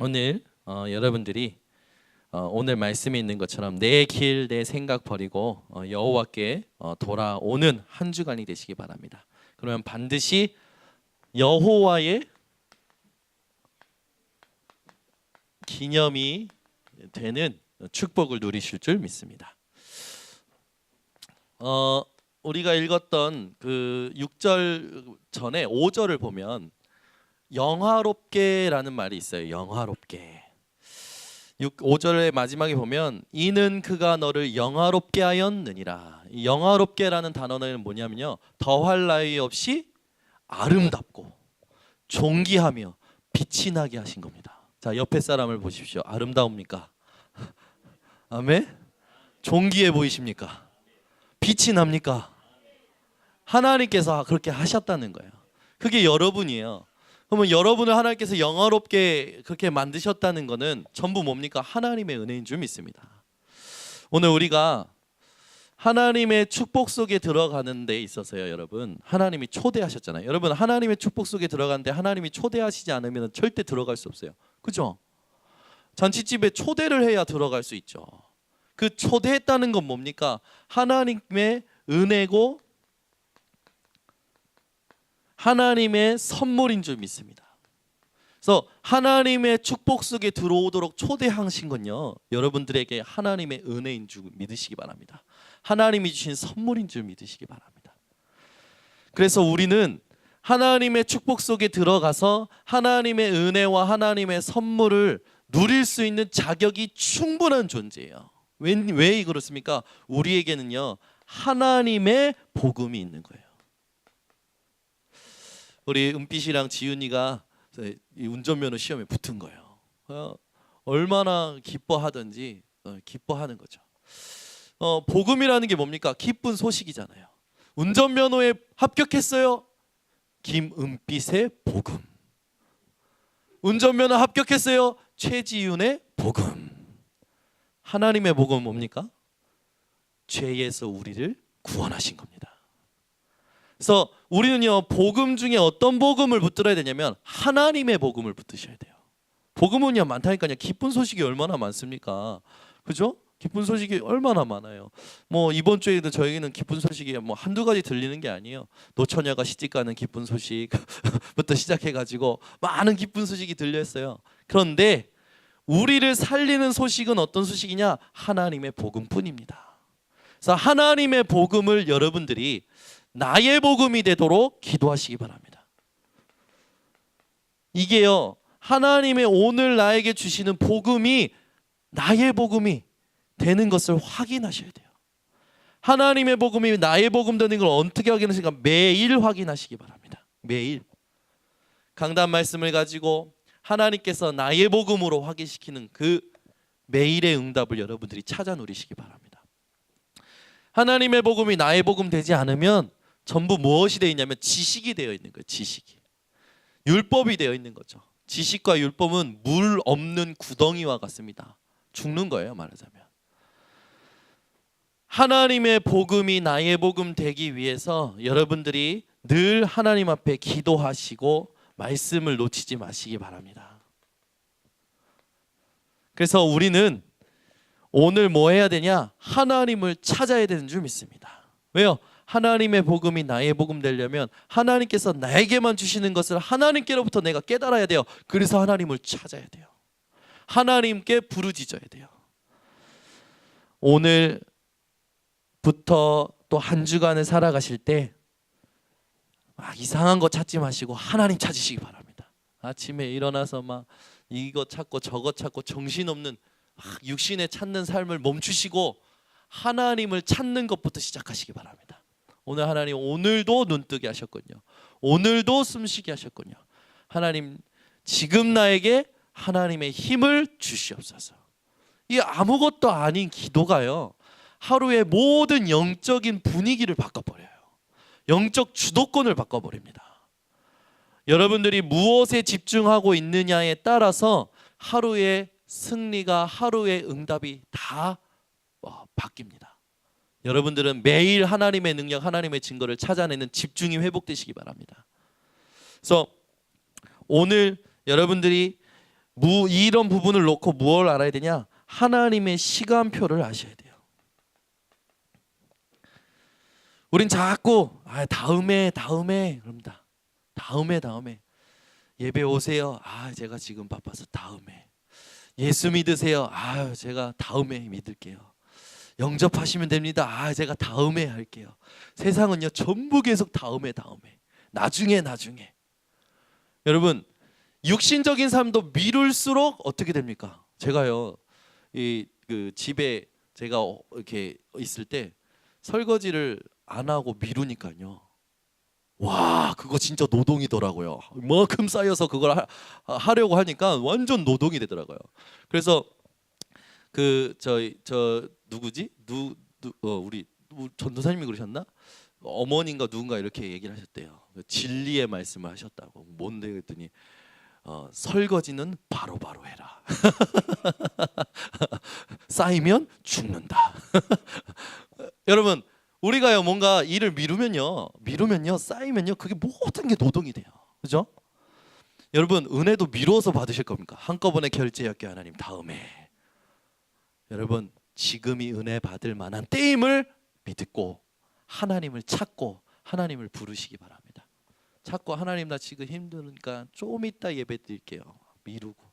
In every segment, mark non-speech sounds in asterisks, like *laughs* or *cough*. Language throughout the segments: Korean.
오늘 어, 여러분들이 어, 오늘 말씀에 있는 것처럼 내 길 내 생각 버리고 어, 여호와께 어, 돌아오는 한 주간이 되시기 바랍니다. 그러면 반드시 여호와의 기념이 되는 축복을 누리실 줄 믿습니다. 어, 우리가 읽었던 그 6절 전에 5절을 보면 영화롭게라는 말이 있어요. 영화롭게. 6, 5절의 마지막에 보면 이는 그가 너를 영화롭게 하였느니라. 이 영화롭게라는 단어는 뭐냐면요. 더할 나위 없이 아름답고 존귀하며 빛이 나게 하신 겁니다. 자, 옆에 사람을 보십시오. 아름다웁니까? 아멘. 존귀해 보이십니까? 빛이 납니까? 하나님께서 그렇게 하셨다는 거예요. 그게 여러분이에요. 그러면 여러분을 하나님께서 영화롭게 그렇게 만드셨다는 것은 전부 뭡니까? 하나님의 은혜인 줄 믿습니다. 오늘 우리가 하나님의 축복 속에 들어가는 데 있어서요, 여러분. 하나님이 초대하셨잖아요. 여러분, 하나님의 축복 속에 들어가는데 하나님이 초대하시지 않으면 절대 들어갈 수 없어요. 그죠? 잔치집에 초대를 해야 들어갈 수 있죠. 그 초대했다는 건 뭡니까? 하나님의 은혜고 하나님의 선물인 줄 믿습니다. 그래서 하나님의 축복 속에 들어오도록 초대하신 건요. 여러분들에게 하나님의 은혜인 줄 믿으시기 바랍니다. 하나님이 주신 선물인 줄 믿으시기 바랍니다. 그래서 우리는 하나님의 축복 속에 들어가서 하나님의 은혜와 하나님의 선물을 누릴 수 있는 자격이 충분한 존재예요. 왜, 왜 그렇습니까? 우리에게는요 하나님의 복음이 있는 거예요. 우리 은빛이랑 지윤이가 이 운전면허 시험에 붙은 거예요. 어, 얼마나 기뻐하든지 어, 기뻐하는 거죠. 어, 복음이라는 게 뭡니까? 기쁜 소식이잖아요. 운전면허에 합격했어요. 김은빛의 복음. 운전면허 합격했어요. 최지윤의 복음. 하나님의 복음 뭡니까? 죄에서 우리를 구원하신 겁니다. 그래서 우리는요 복음 중에 어떤 복음을 붙들어야 되냐면 하나님의 복음을 붙드셔야 돼요. 복음은요 많다니까요. 기쁜 소식이 얼마나 많습니까? 그죠? 기쁜 소식이 얼마나 많아요. 뭐 이번 주에도 저에게는 기쁜 소식이 뭐 한두 가지 들리는 게 아니에요. 노처녀가 시집 가는 기쁜 소식부터 *laughs* 시작해 가지고 많은 기쁜 소식이 들렸어요. 그런데 우리를 살리는 소식은 어떤 소식이냐? 하나님의 복음뿐입니다. 그래서 하나님의 복음을 여러분들이 나의 복음이 되도록 기도하시기 바랍니다. 이게요. 하나님의 오늘 나에게 주시는 복음이 나의 복음이 되는 것을 확인하셔야 돼요. 하나님의 복음이 나의 복음 되는 걸 어떻게 확인하시까 매일 확인하시기 바랍니다. 매일 강단 말씀을 가지고 하나님께서 나의 복음으로 확인시키는 그 매일의 응답을 여러분들이 찾아 누리시기 바랍니다. 하나님의 복음이 나의 복음 되지 않으면 전부 무엇이 되어 있냐면 지식이 되어 있는 거예요. 지식이. 율법이 되어 있는 거죠. 지식과 율법은 물 없는 구덩이와 같습니다. 죽는 거예요, 말하자면. 하나님의 복음이 나의 복음 되기 위해서 여러분들이 늘 하나님 앞에 기도하시고 말씀을 놓치지 마시기 바랍니다. 그래서 우리는 오늘 뭐 해야 되냐? 하나님을 찾아야 되는 줄 믿습니다. 왜요? 하나님의 복음이 나의 복음 되려면 하나님께서 나에게만 주시는 것을 하나님께로부터 내가 깨달아야 돼요. 그래서 하나님을 찾아야 돼요. 하나님께 부르짖어야 돼요. 오늘부터 또 한 주간을 살아가실 때 막 이상한 거 찾지 마시고 하나님 찾으시기 바랍니다. 아침에 일어나서 막 이거 찾고 저거 찾고 정신없는 육신에 찾는 삶을 멈추시고 하나님을 찾는 것부터 시작하시기 바랍니다. 오늘 하나님 오늘도 눈뜨게 하셨군요. 오늘도 숨쉬게 하셨군요. 하나님 지금 나에게 하나님의 힘을 주시옵소서. 이 아무것도 아닌 기도가요. 하루의 모든 영적인 분위기를 바꿔버려요. 영적 주도권을 바꿔버립니다. 여러분들이 무엇에 집중하고 있느냐에 따라서 하루의 승리가 하루의 응답이 다 어, 바뀝니다. 여러분들은 매일 하나님의 능력, 하나님의 증거를 찾아내는 집중이 회복되시기 바랍니다. 그래서 오늘 여러분들이 무 이런 부분을 놓고 무엇을 알아야 되냐? 하나님의 시간표를 아셔야 돼요. 우린 자꾸 아 다음에 다음에 그럽니다. 다음에 다음에 예배 오세요. 아 제가 지금 바빠서 다음에 예수 믿으세요. 아 제가 다음에 믿을게요. 영접하시면 됩니다. 아 제가 다음에 할게요. 세상은요 전부 계속 다음에 다음에 나중에 나중에 여러분 육신적인 삶도 미룰수록 어떻게 됩니까? 제가요 이 그 집에 제가 어- 이렇게 있을 때 설거지를 안 하고 미루니까요. 와 그거 진짜 노동이더라고요. 이만큼 쌓여서 그걸 하, 하려고 하니까 완전 노동이 되더라고요. 그래서 그 저희 저 누구지? 누, 누 어, 우리 전도사님이 그러셨나? 어머님과 누군가 이렇게 얘기를 하셨대요. 그 진리의 말씀을 하셨다고. 뭔데 그랬더니 어, 설거지는 바로 바로 해라. *laughs* 쌓이면 죽는다. *laughs* 여러분 우리가요 뭔가 일을 미루면요 미루면요 쌓이면요 그게 모든 게 노동이 돼요. 그죠? 여러분 은혜도 미루어서 받으실 겁니까? 한꺼번에 결제할게 하나님 다음에. 여러분 지금이 은혜 받을 만한 때임을 믿고 하나님을 찾고 하나님을 부르시기 바랍니다. 찾고 하나님 나 지금 힘드니까 좀 이따 예배 드릴게요. 미루고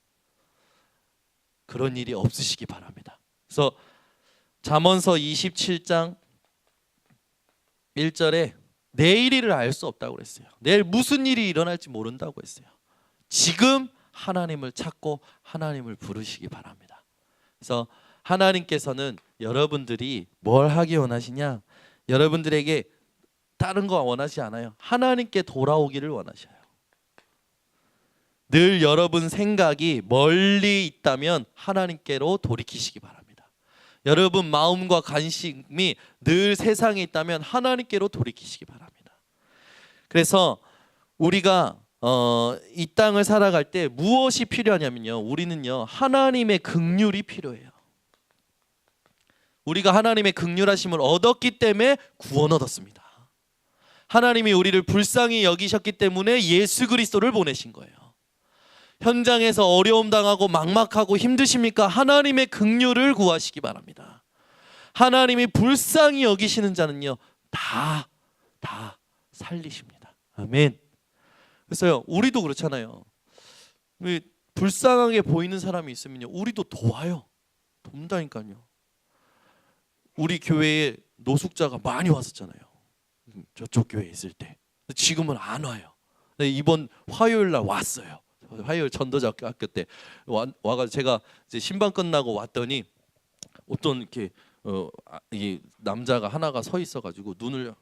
그런 일이 없으시기 바랍니다. 그래서 잠언서 27장 1절에 내일을 알 수 없다고 그랬어요. 내일 무슨 일이 일어날지 모른다고 했어요. 지금 하나님을 찾고 하나님을 부르시기 바랍니다. 그래서 하나님께서는 여러분들이 뭘 하기 원하시냐? 여러분들에게 다른 거 원하지 않아요. 하나님께 돌아오기를 원하셔요. 늘 여러분 생각이 멀리 있다면 하나님께로 돌이키시기 바랍니다. 여러분 마음과 관심이 늘 세상에 있다면 하나님께로 돌이키시기 바랍니다. 그래서 우리가 어, 이 땅을 살아갈 때 무엇이 필요하냐면요. 우리는요. 하나님의 긍휼이 필요해요. 우리가 하나님의 긍휼하심을 얻었기 때문에 구원 얻었습니다. 하나님이 우리를 불쌍히 여기셨기 때문에 예수 그리스도를 보내신 거예요. 현장에서 어려움 당하고 막막하고 힘드십니까? 하나님의 긍휼을 구하시기 바랍니다. 하나님이 불쌍히 여기시는 자는요. 다 다 살리십니다. 아멘. 그래서요. 우리도 그렇잖아요. 불쌍하게 보이는 사람이 있으면요. 우리도 도와요. 돕다니까요. 우리 교회에 노숙자가 많이 왔었잖아요. 음, 저쪽 교회에 있을 때. 지금은 안 와요. 이번 화요일 날 왔어요. 화요일 전도자 학교 때 와, 와가 제가 이제 신방 끝나고 왔더니 어떤 이렇게 어, 아, 이 남자가 하나가 서 있어가지고 눈을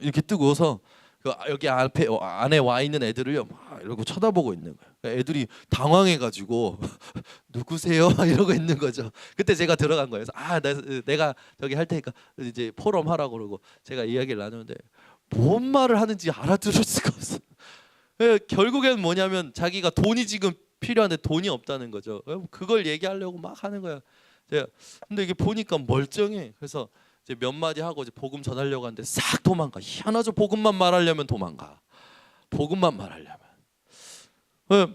이렇게 뜨고서 그 여기 앞에 어, 안에 와 있는 애들을요 막 이러고 쳐다보고 있는 거예요. 그러니까 애들이 당황해가지고 *laughs* 누구세요? 막 이러고 있는 거죠. 그때 제가 들어간 거예요. 그래서 아 내, 내가 저기 할 테니까 이제 포럼 하라고 그러고 제가 이야기를 나누는데 뭔 말을 하는지 알아들을 수가 없어. 예, 결국엔 뭐냐면 자기가 돈이 지금 필요한데 돈이 없다는 거죠. 예, 그걸 얘기하려고 막 하는 거야. 제가 근데 이게 보니까 멀쩡해. 그래서 이제 몇 마디 하고 이제 복음 전하려고 하는데 싹 도망가. 희한하죠. 복음만 말하려면 도망가. 복음만 말하려면. 예,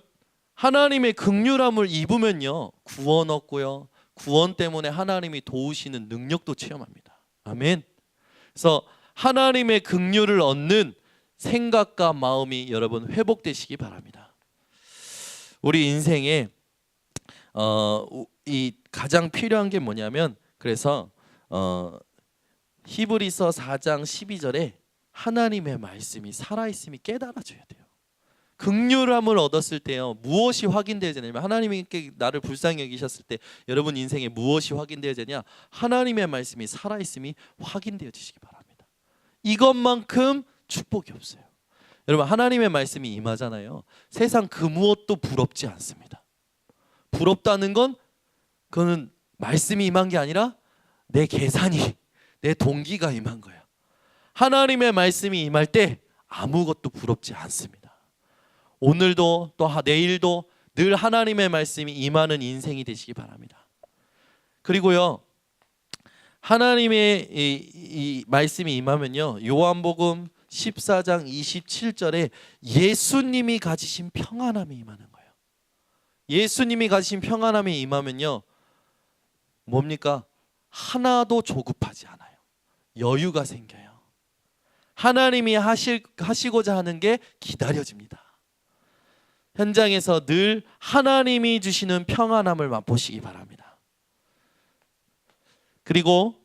하나님의 극률함을 입으면요 구원 얻고요. 구원 때문에 하나님이 도우시는 능력도 체험합니다. 아멘. 그래서 하나님의 극률을 얻는 생각과 마음이 여러분 회복되시기 바랍니다. 우리 인생에 어, 이 가장 필요한 게 뭐냐면 그래서 어, 히브리서 4장 12절에 하나님의 말씀이 살아 있음이 깨달아져야 돼요. 극률함을 얻었을 때요 무엇이 확인되어지냐면 하나님께 나를 불쌍히 여기셨을 때 여러분 인생에 무엇이 확인되어지냐 하나님의 말씀이 살아 있음이 확인되어지시기 바랍니다. 이것만큼 축복이 없어요. 여러분 하나님의 말씀이 임하잖아요. 세상 그 무엇도 부럽지 않습니다. 부럽다는 건 그거는 말씀이 임한 게 아니라 내 계산이 내 동기가 임한 거야. 하나님의 말씀이 임할 때 아무것도 부럽지 않습니다. 오늘도 또 하- 내일도 늘 하나님의 말씀이 임하는 인생이 되시기 바랍니다. 그리고요 하나님의 이, 이 말씀이 임하면요 요한복음 14장 27절에 예수님이 가지신 평안함이 임하는 거예요. 예수님이 가신 평안함이 임하면요. 뭡니까? 하나도 조급하지 않아요. 여유가 생겨요. 하나님이 하실 하시고자 하는 게 기다려집니다. 현장에서 늘 하나님이 주시는 평안함을 맛보시기 바랍니다. 그리고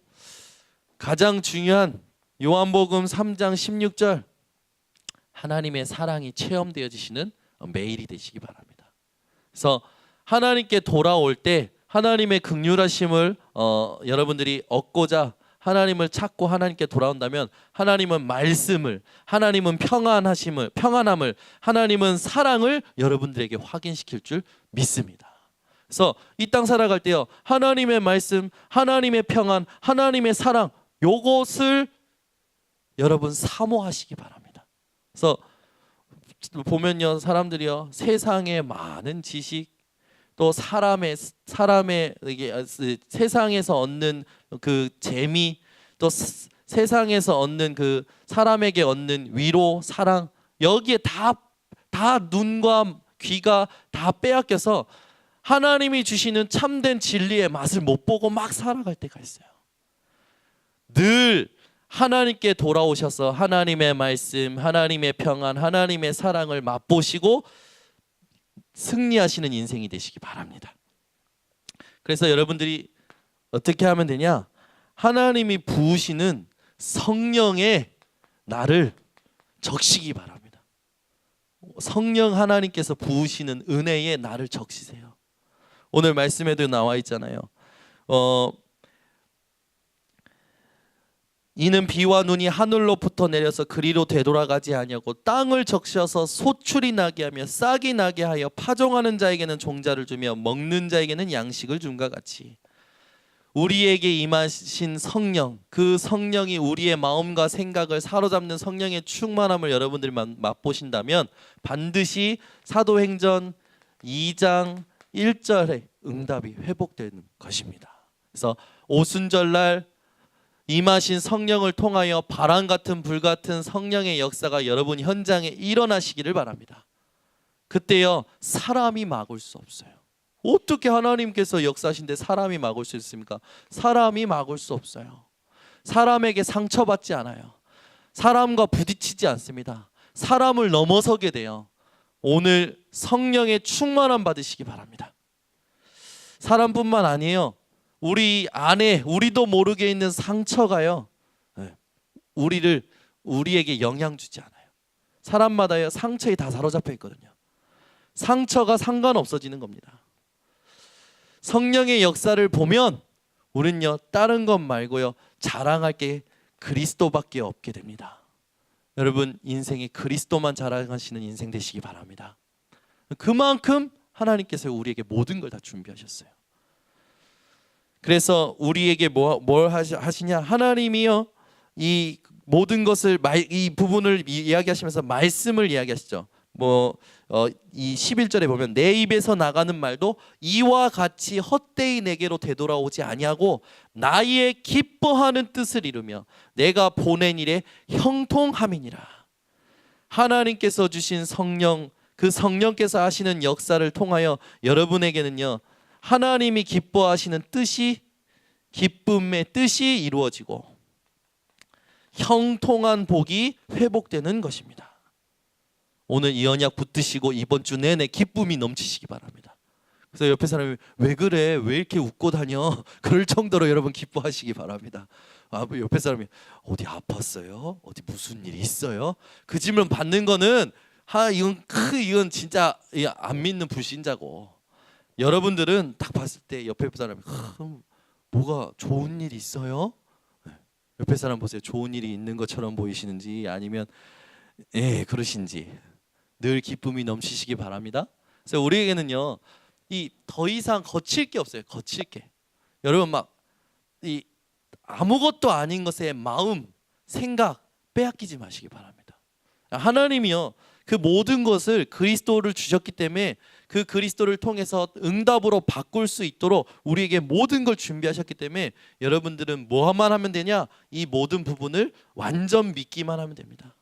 가장 중요한 요한복음 3장 16절 하나님의 사랑이 체험되어지시는 매일이 되시기 바랍니다. 그래서 하나님께 돌아올 때 하나님의 극률하심을 어, 여러분들이 얻고자 하나님을 찾고 하나님께 돌아온다면 하나님은 말씀을 하나님은 평안하심을 평안함을 하나님은 사랑을 여러분들에게 확인시킬 줄 믿습니다. 그래서 이 땅 살아갈 때요 하나님의 말씀, 하나님의 평안, 하나님의 사랑 요것을 여러분 사모하시기 바랍니다. 그래서 보면요 사람들이요 세상의 많은 지식 또 사람의 사람의 이게 세상에서 얻는 그 재미 또 스- 세상에서 얻는 그 사람에게 얻는 위로 사랑 여기에 다 다 눈과 귀가 다 빼앗겨서 하나님이 주시는 참된 진리의 맛을 못 보고 막 살아갈 때가 있어요. 늘 하나님께 돌아오셔서 하나님의 말씀, 하나님의 평안, 하나님의 사랑을 맛보시고 승리하시는 인생이 되시기 바랍니다. 그래서 여러분들이 어떻게 하면 되냐? 하나님이 부으시는 성령의 나를 적시기 바랍니다. 성령 하나님께서 부으시는 은혜의 나를 적시세요. 오늘 말씀에도 나와 있잖아요. 어 이는 비와 눈이 하늘로부터 내려서 그리로 되돌아가지 아니하고 땅을 적셔서 소출이 나게 하며 싹이 나게 하여 파종하는 자에게는 종자를 주며 먹는 자에게는 양식을 준과 같이 우리에게 임하신 성령 그 성령이 우리의 마음과 생각을 사로잡는 성령의 충만함을 여러분들이 맛- 맛보신다면 반드시 사도행전 2장 1절의 응답이 회복되는 것입니다. 그래서 오순절날 임하신 성령을 통하여 바람 같은 불 같은 성령의 역사가 여러분 현장에 일어나시기를 바랍니다. 그때요 사람이 막을 수 없어요. 어떻게 하나님께서 역사하신데 사람이 막을 수 있습니까? 사람이 막을 수 없어요. 사람에게 상처받지 않아요. 사람과 부딪히지 않습니다. 사람을 넘어서게 돼요. 오늘 성령의 충만함 받으시기 바랍니다. 사람뿐만 아니에요. 우리 안에 우리도 모르게 있는 상처가요. 네, 우리를 우리에게 영향 주지 않아요. 사람마다요 상처에 다 사로잡혀 있거든요. 상처가 상관 없어지는 겁니다. 성령의 역사를 보면 우리는요 다른 것 말고요 자랑할 게 그리스도밖에 없게 됩니다. 여러분 인생에 그리스도만 자랑하시는 인생 되시기 바랍니다. 그만큼 하나님께서 우리에게 모든 걸 다 준비하셨어요. 그래서 우리에게 뭐, 뭘 하시- 하시냐 하나님이요 이 모든 것을 말, 이 부분을 이- 이야기하시면서 말씀을 이야기하시죠. 뭐이 11절에 보면 내 입에서 나가는 말도 이와 같이 헛되이 내게로 되돌아오지 아니하고 나의 기뻐하는 뜻을 이루며 내가 보낸 일에 형통함이니라. 하나님께서 주신 성령 그 성령께서 하시는 역사를 통하여 여러분에게는요 하나님이 기뻐하시는 뜻이 기쁨의 뜻이 이루어지고 형통한 복이 회복되는 것입니다. 오늘 이 언약 붙드시고 이번 주 내내 기쁨이 넘치시기 바랍니다. 그래서 옆에 사람이 왜 그래 왜 이렇게 웃고 다녀 *laughs* 그럴 정도로 여러분 기뻐하시기 바랍니다. 아, 옆에 사람이 어디 아팠어요? 어디 무슨 일이 있어요? 그 질문 받는 거는 하 이건 크 이건 진짜 이안 믿는 불신자고 여러분들은 딱 봤을 때 옆에 사람이 흠, 뭐가 좋은 일 있어요? 네. 옆에 사람 보세요. 좋은 일이 있는 것처럼 보이시는지 아니면 예 그러신지 늘 기쁨이 넘치시기 바랍니다. 그래서 우리에게는요 이 더 이상 거칠 게 없어요. 거칠 게 여러분 막 이 아무것도 아닌 것에 마음 생각 빼앗기지 마시기 바랍니다. 하나님이요 그 모든 것을 그리스도를 주셨기 때문에 그 그리스도를 통해서 응답으로 바꿀 수 있도록 우리에게 모든 걸 준비하셨기 때문에 여러분들은 뭐만 하면 되냐? 이 모든 부분을 완전 믿기만 하면 됩니다.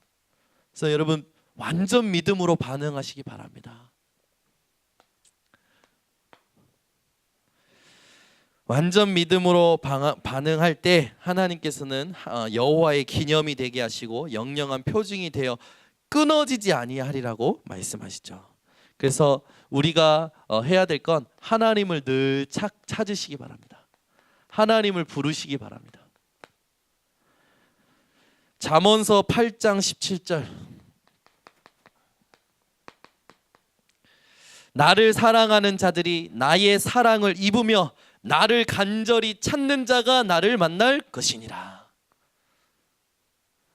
그래서 여러분 완전 믿음으로 반응하시기 바랍니다. 완전 믿음으로 방- 반응할 때 하나님께서는 어, 여호와의 기념이 되게 하시고 영영한 표징이 되어 끊어지지 아니하리라고 말씀하시죠. 그래서 우리가 어, 해야 될 건 하나님을 늘 찾, 찾으시기 바랍니다. 하나님을 부르시기 바랍니다. 잠언서 8장 17절 나를 사랑하는 자들이 나의 사랑을 입으며 나를 간절히 찾는 자가 나를 만날 것이니라.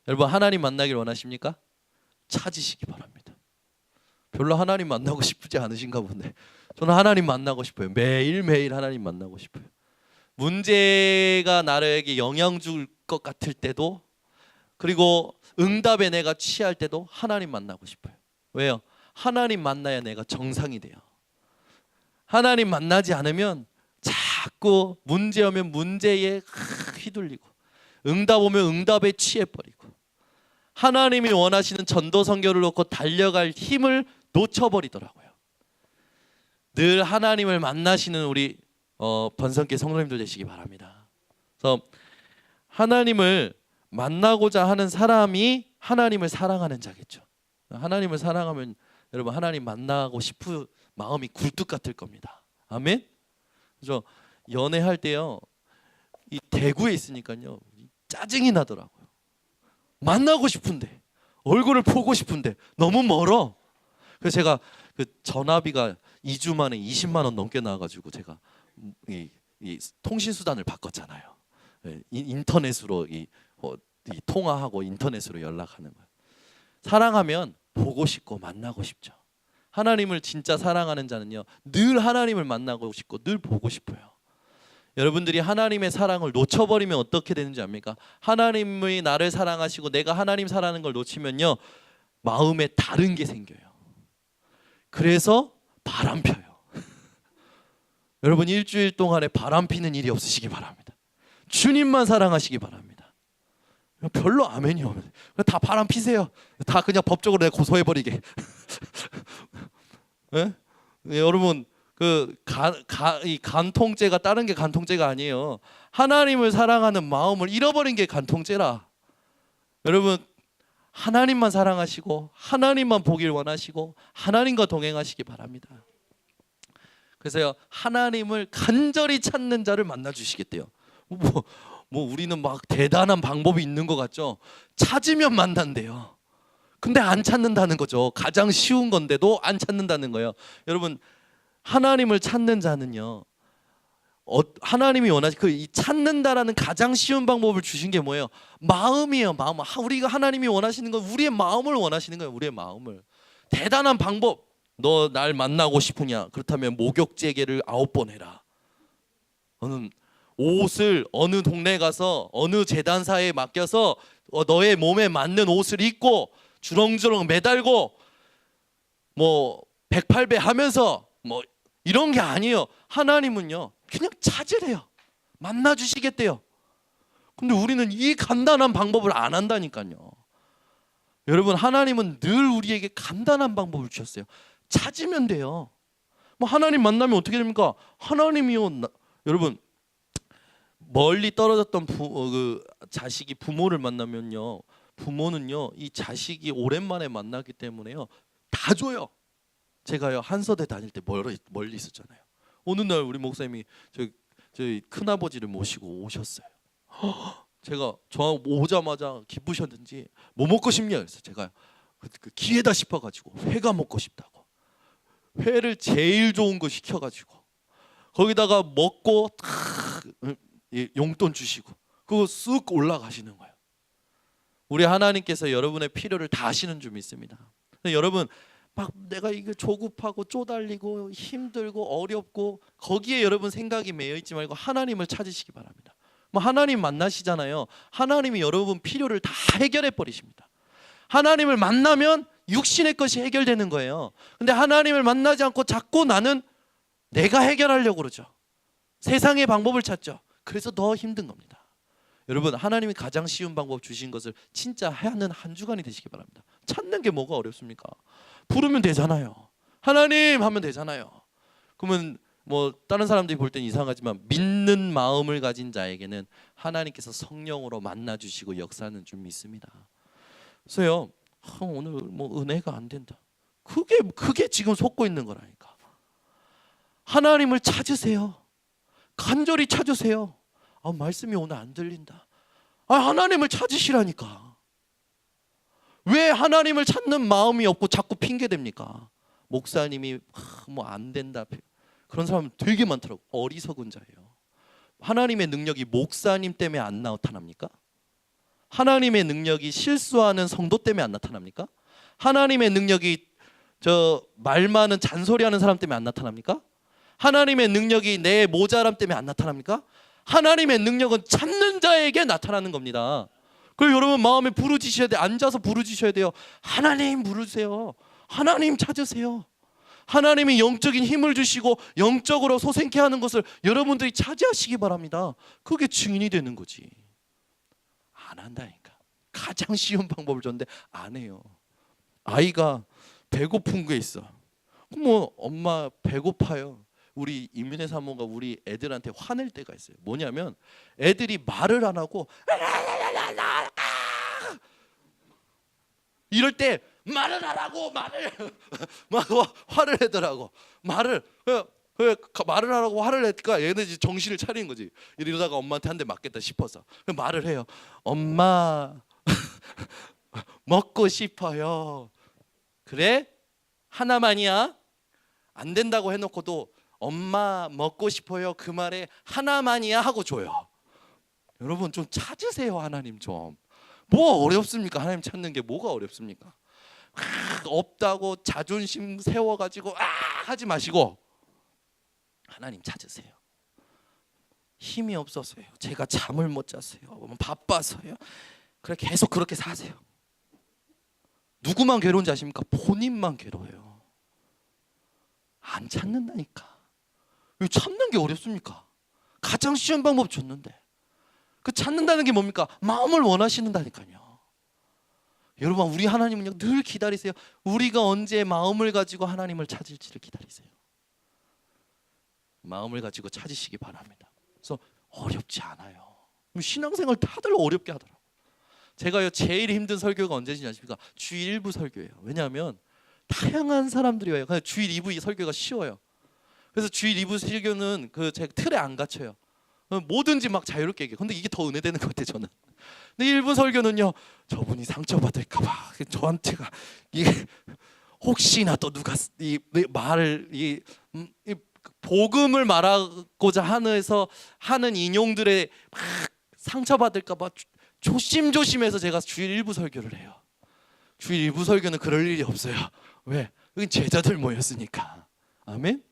여러분 하나님 만나길 원하십니까? 찾으시기 바랍니다. 별로 하나님 만나고 싶지 않으신가 본데 저는 하나님 만나고 싶어요. 매일 매일 하나님 만나고 싶어요. 문제가 나에게 영향 줄 것 같을 때도 그리고 응답에 내가 취할 때도 하나님 만나고 싶어요. 왜요? 하나님 만나야 내가 정상이 돼요. 하나님 만나지 않으면 자꾸 문제 오면 문제에 휘둘리고 응답 오면 응답에 취해 버리고 하나님이 원하시는 전도 선교를 놓고 달려갈 힘을 놓쳐 버리더라고요. 늘 하나님을 만나시는 우리 어, 번성교 성도님들 되시기 바랍니다. 그래서 하나님을 만나고자 하는 사람이 하나님을 사랑하는 자겠죠. 하나님을 사랑하면 여러분 하나님 만나고 싶은 마음이 굴뚝 같을 겁니다. 아멘. 그래서 연애할 때요 이 대구에 있으니까요 짜증이 나더라고요. 만나고 싶은데 얼굴을 보고 싶은데 너무 멀어. 그래서 제가 그 전화비가 2주 만에 20만 원 넘게 나와가지고 제가 이, 이 통신 수단을 바꿨잖아요. 예, 인- 인터넷으로 이, 어, 이 통화하고 인터넷으로 연락하는 거예요. 사랑하면 보고 싶고 만나고 싶죠. 하나님을 진짜 사랑하는 자는요 늘 하나님을 만나고 싶고 늘 보고 싶어요. 여러분들이 하나님의 사랑을 놓쳐버리면 어떻게 되는지 압니까? 하나님이 나를 사랑하시고 내가 하나님 사랑하는 걸 놓치면요 마음에 다른 게 생겨요. 그래서 바람 펴요. *laughs* 여러분 일주일 동안에 바람 피는 일이 없으시기 바랍니다. 주님만 사랑하시기 바랍니다. 별로 아멘이 오면 다 바람 피세요. 다 그냥 법적으로 내가 고소해 버리게. 예? *laughs* 예, 여러분 그간이 간통죄가 다른 게 간통죄가 아니에요. 하나님을 사랑하는 마음을 잃어버린 게 간통죄라. 여러분 하나님만 사랑하시고 하나님만 보길 원하시고 하나님과 동행하시기 바랍니다. 그래서요 하나님을 간절히 찾는 자를 만나 주시겠대요. 뭐, 뭐 우리는 막 대단한 방법이 있는 것 같죠. 찾으면 만난대요. 근데 안 찾는다는 거죠. 가장 쉬운 건데도 안 찾는다는 거예요. 여러분 하나님을 찾는 자는요. 어, 하나님이 원하시 그이 찾는다라는 가장 쉬운 방법을 주신 게 뭐예요? 마음이에요. 마음. 하- 우리가 하나님이 원하시는 건 우리의 마음을 원하시는 거예요. 우리의 마음을. 대단한 방법. 너 날 만나고 싶으냐? 그렇다면 목욕제계를 아홉 번 해라. 너는 옷을 어느 동네 가서 어느 재단사에 맡겨서 어, 너의 몸에 맞는 옷을 입고 주렁주렁 매달고 뭐 108배 하면서 뭐 이런 게 아니에요. 하나님은요. 그냥 찾으래요. 만나 주시겠대요. 근데 우리는 이 간단한 방법을 안 한다니까요. 여러분 하나님은 늘 우리에게 간단한 방법을 주셨어요. 찾으면 돼요. 뭐 하나님 만나면 어떻게 됩니까? 하나님이요. 나- 여러분 멀리 떨어졌던 부, 어, 그 자식이 부모를 만나면요. 부모는요. 이 자식이 오랜만에 만나기 때문에요. 다 줘요. 제가요 한서대 다닐 때 멀리 멀리 있었잖아요. 어느 날 우리 목사님이 저희 저희 큰 아버지를 모시고 오셨어요. 제가 저 오자마자 기쁘셨는지 뭐 먹고 싶냐 그래서 제가 그, 그 기회다 싶어가지고 회가 먹고 싶다고 회를 제일 좋은 거 시켜가지고 거기다가 먹고 탁이 용돈 주시고 그거 쓱 올라가시는 거예요. 우리 하나님께서 여러분의 필요를 다 아시는 줄 믿습니다. 여러분 막 내가 이게 조급하고 쪼달리고 힘들고 어렵고 거기에 여러분 생각이 매여 있지 말고 하나님을 찾으시기 바랍니다. 뭐 하나님 만나시잖아요. 하나님이 여러분 필요를 다 해결해 버리십니다. 하나님을 만나면 육신의 것이 해결되는 거예요. 근데 하나님을 만나지 않고 자꾸 나는 내가 해결하려고 그러죠. 세상의 방법을 찾죠. 그래서 더 힘든 겁니다. 여러분 하나님이 가장 쉬운 방법 주신 것을 진짜 하는 한 주간이 되시기 바랍니다. 찾는 게 뭐가 어렵습니까? 부르면 되잖아요. 하나님 하면 되잖아요. 그러면 뭐 다른 사람들이 볼 땐 이상하지만 믿는 마음을 가진 자에게는 하나님께서 성령으로 만나 주시고 역사하는 줄 믿습니다. 그래서요. 아, 오늘 뭐 은혜가 안 된다. 그게 그게 지금 속고 있는 거라니까. 하나님을 찾으세요. 간절히 찾으세요. 아, 말씀이 오늘 안 들린다. 아, 하나님을 찾으시라니까. 왜 하나님을 찾는 마음이 없고 자꾸 핑계 댑니까? 목사님이 뭐안 된다. 그런 사람 되게 많더라고. 어리석은 자예요. 하나님의 능력이 목사님 때문에 안 나타납니까? 하나님의 능력이 실수하는 성도 때문에 안 나타납니까? 하나님의 능력이 저 말 많은 잔소리하는 사람 때문에 안 나타납니까? 하나님의 능력이 내 모자람 때문에 안 나타납니까? 하나님의 능력은 찾는 자에게 나타나는 겁니다. 그리고 여러분 마음에 부르짖으셔야 돼. 앉아서 부르짖으셔야 돼요. 하나님 부르세요. 하나님 찾으세요. 하나님이 영적인 힘을 주시고 영적으로 소생케 하는 것을 여러분들이 차지하시기 바랍니다. 그게 증인이 되는 거지. 안 한다니까. 가장 쉬운 방법을 줬는데 안 해요. 아이가 배고픈 게 있어. 뭐 엄마 배고파요. 우리 임윤혜 사모가 우리 애들한테 화낼 때가 있어요. 뭐냐면 애들이 말을 안 하고 이럴 때 말을 하라고 말을. *laughs* 막 화를 내더라고. 말을. 왜, 왜 말을 하라고 화를 내니까 얘네 이제 정신을 차리는 거지. 이러다가 엄마한테 한 대 맞겠다 싶어서. 그럼 말을 해요 엄마 *laughs* 먹고 싶어요 그래? 하나만이야 안 된다고 해놓고도 엄마 먹고 싶어요. 그 말에 하나만이야? 하고 줘요. 여러분 좀 찾으세요 하나님 좀 뭐 어렵습니까 하나님 찾는 게 뭐가 어렵습니까 아, 없다고 자존심 세워가지고 아 하지 마시고 하나님 찾으세요. 힘이 없어서요. 제가 잠을 못 잤어요. 뭐 바빠서요. 그래 계속 그렇게 사세요. 누구만 괴로운지 아십니까? 본인만 괴로워요. 안 찾는다니까. 왜 찾는 게 어렵습니까? 가장 쉬운 방법 줬는데 그 찾는다는 게 뭡니까? 마음을 원하시는다니까요. 여러분 우리 하나님은요 늘 기다리세요. 우리가 언제 마음을 가지고 하나님을 찾을지를 기다리세요. 마음을 가지고 찾으시기 바랍니다. 그래서 어렵지 않아요. 신앙생활 다들 어렵게 하더라고. 제가요 제일 힘든 설교가 언제인지 아십니까? 주일 일부 설교예요. 왜냐하면 다양한 사람들이 와요. 그냥 주일 2부 설교가 쉬워요. 그래서 주일 2부 설교는 그 제 틀에 안 갇혀요. 뭐든지 막 자유롭게 얘기해요. 근데 이게 더 은혜되는 것 같아요, 저는. 근데 일부 설교는요, 저분이 상처받을까봐 *laughs* 저한테가 이게 혹시나 또 누가 이 말을 이, 음, 이 복음을 말하고자 하면서 하는 인용들에 막 상처받을까봐 조심조심해서 제가 주일 일부 설교를 해요. 주일 일부 설교는 그럴 일이 없어요. 왜? 여긴 제자들 모였으니까. 아멘.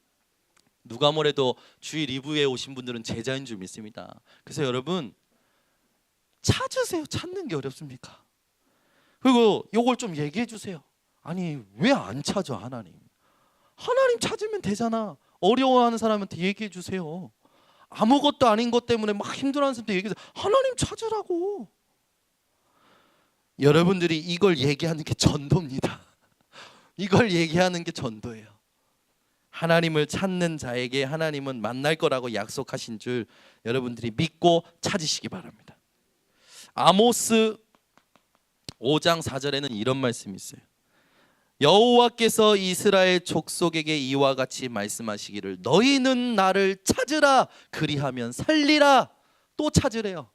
누가 뭐래도 주일 2부에 오신 분들은 제자인 줄 믿습니다. 그래서 여러분 찾으세요. 찾는 게 어렵습니까? 그리고 요걸 좀 얘기해 주세요. 아니 왜 안 찾아 하나님? 하나님 찾으면 되잖아. 어려워하는 사람한테 얘기해 주세요. 아무것도 아닌 것 때문에 막 힘들어하는 사람한테 얘기해 주세요. 하나님 찾으라고. 여러분들이 이걸 얘기하는 게 전도입니다. *laughs* 이걸 얘기하는 게 전도예요. 하나님을 찾는 자에게 하나님은 만날 거라고 약속하신 줄 여러분들이 믿고 찾으시기 바랍니다. 아모스 5장 4절에는 이런 말씀이 있어요. 여호와께서 이스라엘 족속에게 이와 같이 말씀하시기를 너희는 나를 찾으라 그리하면 살리라 또 찾으래요.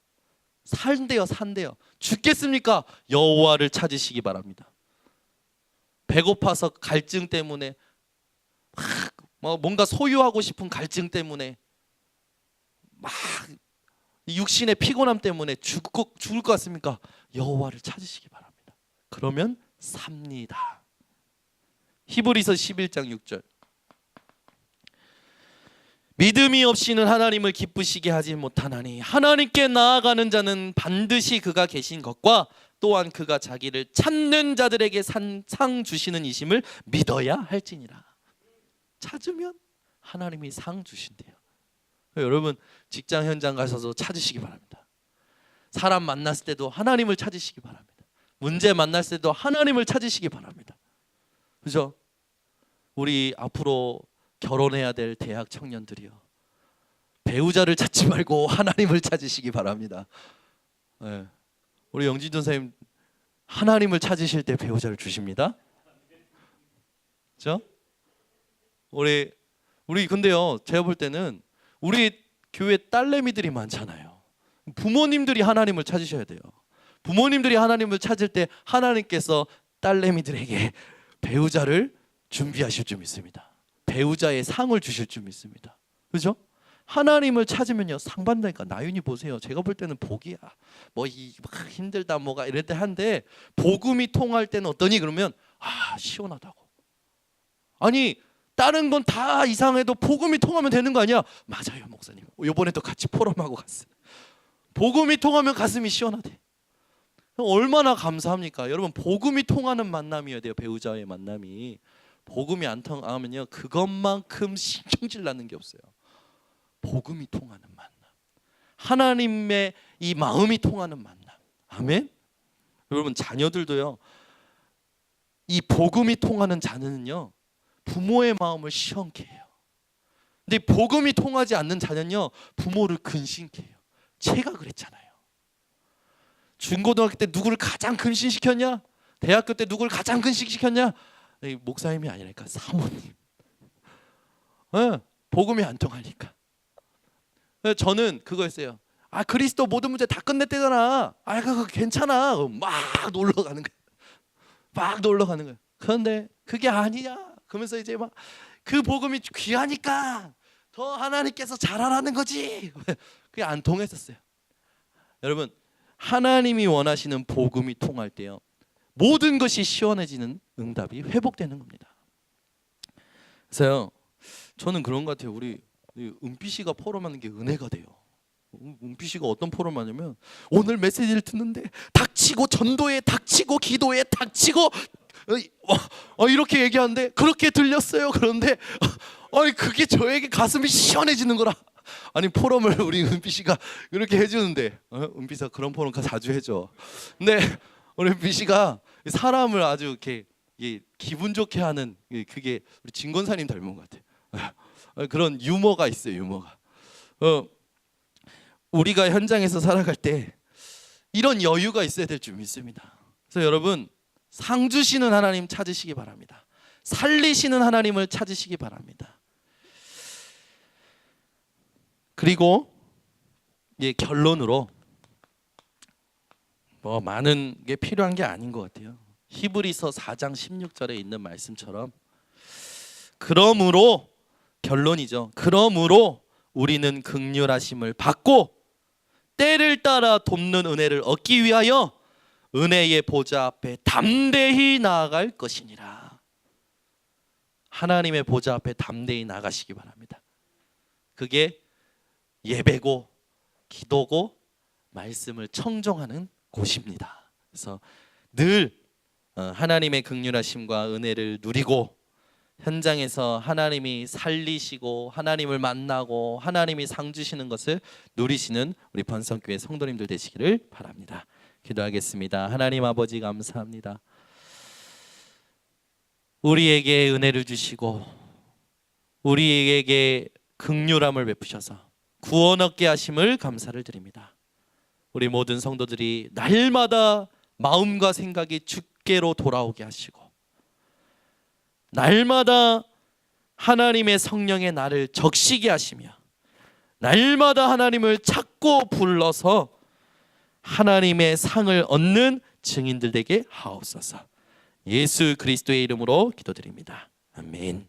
산대요 산대요. 죽겠습니까? 여호와를 찾으시기 바랍니다. 배고파서 갈증 때문에 뭐 뭔가 소유하고 싶은 갈증 때문에 막 육신의 피곤함 때문에 죽을, 죽을 것 같습니까? 여호와를 찾으시기 바랍니다. 그러면 삽니다. 히브리서 11장 6절. 믿음이 없이는 하나님을 기쁘시게 하지 못하나니 하나님께 나아가는 자는 반드시 그가 계신 것과 또한 그가 자기를 찾는 자들에게 산, 상 주시는 이심을 믿어야 할지니라. 찾으면 하나님이 상 주신대요. 여러분 직장 현장 가셔서 찾으시기 바랍니다. 사람 만났을 때도 하나님을 찾으시기 바랍니다. 문제 만났을 때도 하나님을 찾으시기 바랍니다. 그죠? 우리 앞으로 결혼해야 될 대학 청년들이요. 배우자를 찾지 말고 하나님을 찾으시기 바랍니다. 예. 우리 영진전 선생님 하나님을 찾으실 때 배우자를 주십니다. 그죠? 우리 우리 근데요 제가 볼 때는 우리 교회 딸내미들이 많잖아요. 부모님들이 하나님을 찾으셔야 돼요. 부모님들이 하나님을 찾을 때 하나님께서 딸내미들에게 배우자를 준비하실 줄 믿습니다. 배우자의 상을 주실 줄 믿습니다. 그죠? 하나님을 찾으면요 상 받는다니까 나윤이 보세요. 제가 볼 때는 복이야. 뭐이 힘들다 뭐가 이럴 때 한데 복음이 통할 때는 어떠니 그러면 아 시원하다고. 아니 다른 건 다 이상해도 복음이 통하면 되는 거 아니야? 맞아요 목사님. 요번에도 같이 포럼하고 갔어. 복음이 통하면 가슴이 시원하대. 얼마나 감사합니까? 여러분 복음이 통하는 만남이어야 돼요. 배우자의 만남이. 복음이 안 통하면요 그것만큼 신경질 나는 게 없어요. 복음이 통하는 만남. 하나님의 이 마음이 통하는 만남. 아멘. 여러분 자녀들도요. 이 복음이 통하는 자녀는요. 부모의 마음을 시원케 해요. 근데 복음이 통하지 않는 자녀는요. 부모를 근심케 해요. 제가 그랬잖아요. 중고등학교 때 누구를 가장 근심시켰냐? 대학교 때 누구를 가장 근심시켰냐? 이 목사님이 아니라니까 사모님. 예, 복음이 안 통하니까. 예, 저는 그거였어요. 아 그리스도 모든 문제 다 끝냈대잖아. 아 그거 괜찮아. 막 놀러 가는 거야. 막 놀러 가는 거야. 그런데 그게 아니야. 그러면서 이제 막 그 복음이 귀하니까 더 하나님께서 잘하라는 거지. *laughs* 그게 안 통했었어요. 여러분 하나님이 원하시는 복음이 통할 때요. 모든 것이 시원해지는 응답이 회복되는 겁니다. 그래서요. 저는 그런 것 같아요. 우리 은피 씨가 포럼하는 게 은혜가 돼요. 은피 씨가 어떤 포럼하냐면 오늘 메시지를 듣는데 닥치고 전도에 닥치고 기도에 닥치고 어, 어, 이렇게 얘기하는데 그렇게 들렸어요. 그런데 어, 아니 그게 저에게 가슴이 시원해지는 거라. 아니 포럼을 *laughs* 우리 은피 씨가 이렇게 해주는데 어? 은피 씨가 그런 포럼 자주 해줘. 근데 우리 은피 씨가 사람을 아주 이렇게 이 기분 좋게 하는 이 그게 우리 진권사님 닮은 것 같아. 요 그런 유머가 있어요. 유머가. 어, 우리가 현장에서 살아갈 때 이런 여유가 있어야 될 줄 믿습니다. 그래서 여러분 상 주시는 하나님 찾으시기 바랍니다. 살리시는 하나님을 찾으시기 바랍니다. 그리고 예, 결론으로 뭐 많은 게 필요한 게 아닌 것 같아요. 히브리서 4장 16절에 있는 말씀처럼 그러므로 결론이죠. 그러므로 우리는 극률하심을 받고 때를 따라 돕는 은혜를 얻기 위하여 은혜의 보좌 앞에 담대히 나아갈 것이니라. 하나님의 보좌 앞에 담대히 나가시기 바랍니다. 그게 예배고 기도고 말씀을 청정하는 곳입니다. 그래서 늘 어, 하나님의 극률하심과 은혜를 누리고 현장에서 하나님이 살리시고 하나님을 만나고 하나님이 상 주시는 것을 누리시는 우리 번성교회 성도님들 되시기를 바랍니다. 기도하겠습니다. 하나님 아버지 감사합니다. 우리에게 은혜를 주시고 우리에게 극률함을 베푸셔서 구원 얻게 하심을 감사를 드립니다. 우리 모든 성도들이 날마다 마음과 생각이 주께로 돌아오게 하시고 날마다 하나님의 성령의 나를 적시게 하시며 날마다 하나님을 찾고 불러서 하나님의 상을 얻는 증인들 되게 하옵소서. 예수 그리스도의 이름으로 기도드립니다. 아멘.